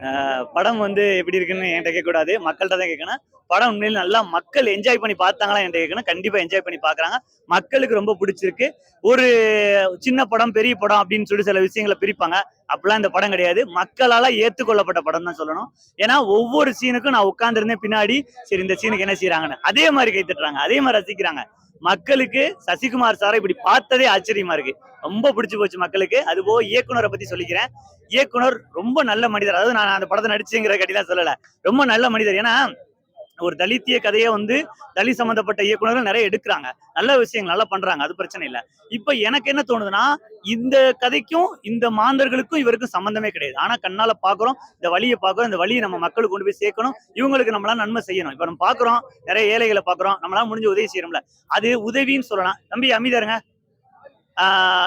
ஆஹ் படம் வந்து எப்படி இருக்குன்னு என்கிட்ட கேட்கக்கூடாது. மக்கள்கிட்ட தான் கேட்கணும். படம் உண்மையில நல்லா மக்கள் என்ஜாய் பண்ணி பார்த்தாங்களா என்கிட்ட கேட்கணும். கண்டிப்பா என்ஜாய் பண்ணி பார்க்குறாங்க. மக்களுக்கு ரொம்ப பிடிச்சிருக்கு. ஒரு சின்ன படம் பெரிய படம் அப்படின்னு சொல்லி சில விஷயங்களை பிரிப்பாங்க. அப்படிலாம் இந்த படம் கிடையாது. மக்களால ஏத்துக்கொள்ளப்பட்ட படம் தான் சொல்லணும். ஏன்னா ஒவ்வொரு சீனுக்கும் நான் உட்காந்துருந்தேன் பின்னாடி. சரி இந்த சீனுக்கு என்ன செய்யறாங்கன்னு அதே மாதிரி கை தட்டுறாங்க. அதே மாதிரி ரசிக்கிறாங்க. மக்களுக்கு சசிகுமார் சாரை இப்படி பார்த்ததே ஆச்சரியமா இருக்கு. ரொம்ப பிடிச்சி போச்சு மக்களுக்கு. அது போக இயக்குனரை பத்தி சொல்லிக்கிறேன். இயக்குனர் ரொம்ப நல்ல மனிதர். அதாவது நான் அந்த படத்தை நடிச்சுங்கிற கட்டிலாம் சொல்லல. ரொம்ப நல்ல மனிதர். ஏன்னா ஒரு தலித்திய கதையை வந்து தலித் சம்பந்தப்பட்ட இயக்குனர்கள் நிறைய எடுக்கிறாங்க. நல்ல விஷயங்கள் நல்லா பண்றாங்க. அது பிரச்சனை இல்லை. இப்ப எனக்கு என்ன தோணுதுன்னா இந்த கதைக்கும் இந்த மாந்தர்களுக்கும் இவருக்கும் சம்பந்தமே கிடையாது. ஆனா கண்ணால பாக்குறோம் இந்த வழியை பாக்குறோம் இந்த வழியை நம்ம மக்களுக்கு கொண்டு போய் சேர்க்கணும். இவங்களுக்கு நம்மளால நன்மை செய்யணும். இப்ப நம்ம பாக்குறோம் நிறைய ஏழைகளை பாக்குறோம். நம்மளால முடிஞ்ச உதவி செய்யணும்ல. அது உதவின்னு சொல்லலாம். தம்பி அமைதியாருங்க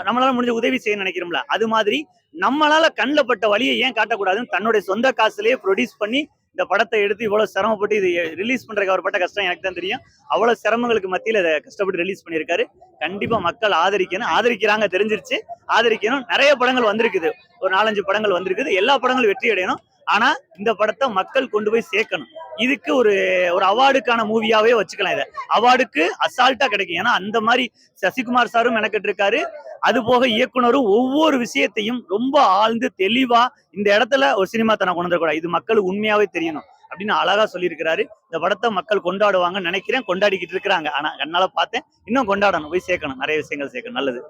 நம்மளால முடிஞ்ச உதவி செய்ய நினைக்கிறோம்ல. அது மாதிரி நம்மளால கண்ணில் பட்ட வழியை ஏன் காட்டக்கூடாதுன்னு தன்னுடைய சொந்த காசுலயே ப்ரொடியூஸ் பண்ணி இந்த படத்தை எடுத்து இவ்வளவு சிரமப்பட்டு இது ரிலீஸ் பண்றதுக்கு அவர் பட்ட கஷ்டம் எனக்கு தான் தெரியும். அவ்வளவு சிரமங்களுக்கு மத்தியில் இதை கஷ்டப்பட்டு ரிலீஸ் பண்ணியிருக்காரு. கண்டிப்பா மக்கள் ஆதரிக்கணும். ஆதரிக்கிறாங்க தெரிஞ்சிருச்சு. ஆதரிக்கணும். நிறைய படங்கள் வந்திருக்குது. ஒரு நாலஞ்சு படங்கள் வந்திருக்குது. எல்லா படங்களும் வெற்றி அடையணும். ஆனா இந்த படத்தை மக்கள் கொண்டு போய் சேர்க்கணும். இதுக்கு ஒரு ஒரு அவார்டுக்கான மூவியாவே வச்சுக்கலாம் இதை. அவார்டுக்கு அசால்ட்டா கிடைக்கும். ஏன்னா அந்த மாதிரி சசிகுமார் சாரும் மெனக்கிட்டு இருக்காரு அது போக இயக்குனரும் ஒவ்வொரு விஷயத்தையும் ரொம்ப ஆழ்ந்து தெளிவா இந்த இடத்துல ஒரு சினிமா தன கொண்டு வந்துடக்கூடாது இது மக்களுக்கு உண்மையாவே தெரியணும் அப்படின்னு அழகா சொல்லியிருக்கிறாரு. இந்த படத்தை மக்கள் கொண்டாடுவாங்கன்னு நினைக்கிறேன். கொண்டாடிக்கிட்டு இருக்கிறாங்க. ஆனா கண்ணால பார்த்தேன். இன்னும் கொண்டாடணும். போய் சேர்க்கணும். நிறைய விஷயங்கள் சேர்க்கணும். நல்லது.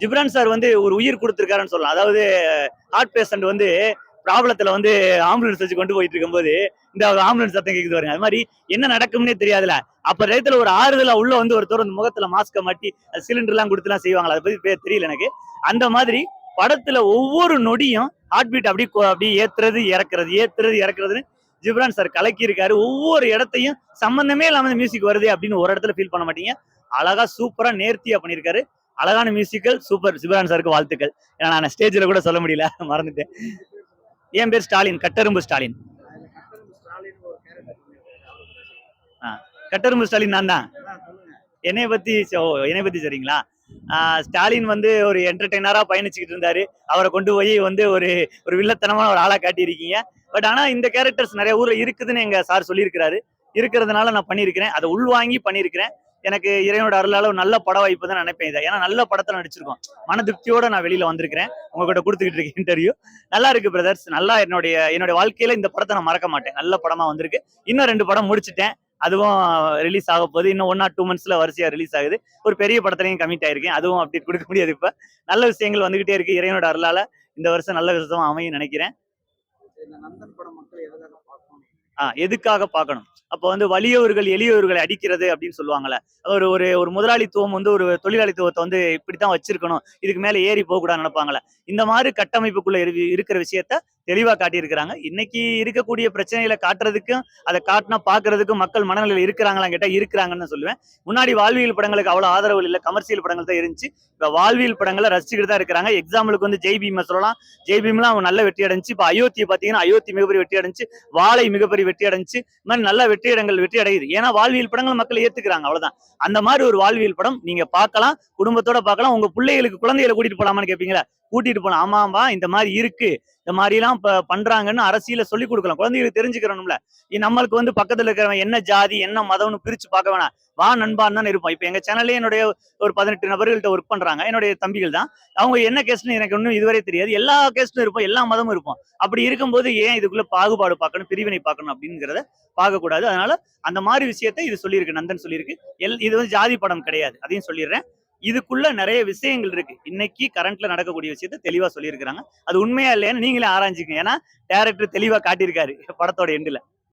ஜிப்ரான் சார் வந்து ஒரு உயிர் கொடுத்துருக்காருன்னு சொல்லலாம். அதாவது ஹார்ட் பேஷண்ட் வந்து ப்ராப்ளத்துல வந்து ஆம்புலன்ஸ் வச்சு கொண்டு போயிட்டு இருக்கும்போது இந்த ஆம்புலன்ஸ் சத்தம் கேக்குது பாருங்க. அது மாதிரி என்ன நடக்கும்னே தெரியாதுல அப்ப நேரத்துல ஒரு ஆறுதலா உள்ள வந்து ஒருத்தர் அந்த முகத்துல மாஸ்க்கை மாட்டி சிலிண்டர் எல்லாம் கொடுத்துலாம் செய்வாங்களா? அதை பத்தி பேர் தெரியல எனக்கு. அந்த மாதிரி படத்துல ஒவ்வொரு நொடியும் ஹார்ட் பீட் அப்படி அப்படி ஏத்துறது இறக்குறது ஏத்துறது இறக்குறதுன்னு ஜிப்ரான் சார் கலக்கி இருக்காரு. ஒவ்வொரு இடத்தையும் சம்பந்தமே இல்லாம மியூசிக் வருது அப்படின்னு ஒரு இடத்துல ஃபீல் பண்ண மாட்டீங்க. அழகா சூப்பரா நேர்த்தியா பண்ணியிருக்காரு. அழகான மியூசிக்கல் சூப்பர் ஜிப்ரான் சாருக்கு வாழ்த்துக்கள். ஏன்னா நான் ஸ்டேஜ்ல கூட சொல்ல முடியல. மறந்துட்டேன். என் பேர் ஸ்டாலின் கட்டரும்பு ஸ்டாலின். கட்டரும்பு ஸ்டாலின் நான் தான். என்னை பத்தி ஓ பத்தி சரிங்களா ஆஹ் ஸ்டாலின் வந்து ஒரு என்டர்டெய்னரா பயணிச்சுக்கிட்டு இருந்தாரு. அவரை கொண்டு போய் வந்து ஒரு ஒரு வில்லத்தனமான ஒரு ஆளா காட்டியிருக்கீங்க. பட் ஆனா இந்த கேரக்டர்ஸ் நிறைய ஊர்ல இருக்குதுன்னு எங்க சார் சொல்லியிருக்கிறாரு. இருக்கிறதுனால நான் பண்ணியிருக்கிறேன். அதை உள்வாங்கி பண்ணியிருக்கிறேன். எனக்கு இறைவனோட அருளால ஒரு நல்ல பட வாய்ப்பு தான் நினைப்பேன் இதை. ஏன்னா நல்ல படத்தை நடிச்சிருக்கோம். மன திருப்தியோட நான் வெளியில வந்திருக்கிறேன் உங்ககிட்ட கொடுத்துக்கிட்டு இருக்கேன் இன்டர்வியூ நல்லா இருக்கு பிரதர்ஸ் நல்லா என்னுடைய என்னுடைய வாழ்க்கையில இந்த படத்தை நான் மறக்க மாட்டேன். நல்ல படமா வந்திருக்கு. இன்னும் ரெண்டு படம் முடிச்சிட்டேன். அதுவும் ரிலீஸ் ஆக போகுது. இன்னும் ஒன் ஆர் டூ மந்த்ஸ்ல வரிசையா ரிலீஸ் ஆகுது. ஒரு பெரிய படத்துலையும் கமிட் ஆயிருக்கேன். அதுவும் அப்படி கொடுக்க முடியாது இப்ப. நல்ல விஷயங்கள் வந்துகிட்டே இருக்கு. இறைவனோட அருளால இந்த வருஷம் நல்ல வருஷமா அமையும் நினைக்கிறேன். இந்த நந்தன் படம் மக்கள் எதுக்காக பார்க்கணும்? ஆ எதுக்காக பார்க்கணும்? அப்போ வந்து வலியவர்கள் எளியவர்களை அடிக்கிறது அப்படின்னு சொல்லுவாங்கல்ல. ஒரு ஒரு ஒரு முதலாளித்துவம் வந்து ஒரு தொழிலாளித்துவத்தை வந்து இப்படித்தான் வச்சிருக்கணும். இதுக்கு மேலே ஏறி போகக்கூடாது கூடாது நினைப்பாங்கல்ல. இந்த மாதிரி கட்டமைப்புக்குள்ள இரு- இருக்கிற விஷயத்த தெளிவா காட்டியிருக்கிறாங்க. இன்னைக்கு இருக்கக்கூடிய பிரச்சனைகளை காட்டுறதுக்கும் அதை காட்டினா பாக்குறதுக்கும் மக்கள் மனநிலையில் இருக்கிறாங்களான்னு கேட்டால் இருக்கிறாங்கன்னு சொல்லுவேன். முன்னாடி வாழ்வியல் படங்களுக்கு அவ்வளவு ஆதரவு இல்லை கமர்ஷியல் படங்கள் தான் இருந்துச்சு. இப்போ வாழ்வியல் படங்களை ரசிச்சுக்கிட்டு தான் இருக்கிறாங்க. எக்ஸாம்பிளுக்கு வந்து ஜெய் பீமை சொல்லலாம். ஜெய் பீம்லாம் அவன் நல்ல வெற்றி அடைஞ்சு இப்போ அயோத்தியை பார்த்தீங்கன்னா அயோத்தி மிகப்பெரிய வெற்றி அடைஞ்சு வாழை மிகப்பெரிய வெற்றி அடைஞ்சு இந்த மாதிரி நல்ல வெற்றியிடங்கள் வெற்றி அடையுது. ஏன்னா வாழ்வியல் படங்கள் மக்கள் ஏற்றுக்கிறாங்க அவ்வளவுதான். அந்த மாதிரி ஒரு வாழ்வியல் படம் நீங்க பார்க்கலாம் குடும்பத்தோட பார்க்கலாம். உங்க பிள்ளைகளுக்கு குழந்தைகளை கூட்டிட்டு போலாமான்னு கேட்பீங்களா கூட்டிட்டு போலாம். ஆமாம்பா இந்த மாதிரி இருக்கு. இந்த மாதிரி எல்லாம் இப்ப பண்றாங்கன்னு அரசியல சொல்லி கொடுக்கலாம். குழந்தைகளுக்கு தெரிஞ்சுக்கிறோம்ல நம்மளுக்கு வந்து பக்கத்துல இருக்கிறவன் என்ன ஜாதி என்ன மதம்னு பிரிச்சு பார்க்க வேணாம். வா நண்பான்னு தான் இருப்போம். இப்ப எங்க சேனல்லே என்னுடைய ஒரு பதினெட்டு நபர்கள்ட்ட ஒர்க் பண்றாங்க. என்னுடைய தம்பிகள் தான். அவங்க என்ன கேஸ்ட்னு எனக்கு ஒன்றும் இதுவரை தெரியாது. எல்லா கேஸ்ட்டும் இருப்போம். எல்லா மதமும் இருப்போம். அப்படி இருக்கும்போது ஏன் இதுக்குள்ள பாகுபாடு பார்க்கணும் பிரிவினை பார்க்கணும் அப்படிங்கிறத பார்க்கக்கூடாது. அதனால அந்த மாதிரி விஷயத்தை இது சொல்லியிருக்கு. நந்தன் சொல்லியிருக்கு. எல் இது வந்து ஜாதி படம் கிடையாது. அதையும் சொல்லிடுறேன். இதுக்குள்ள நிறைய விஷயங்கள் இருக்கு. இன்னைக்கு கரண்ட்ல நடக்கக்கூடிய விஷயத்த தெளிவா சொல்லியிருக்கிறாங்க. அது உண்மையா இல்லையான்னு நீங்களே ஆராய்ஞ்சிக்கங்க. ஏன்னா டேரக்டர் தெளிவா காட்டியிருக்காரு படத்தோட எண்டுல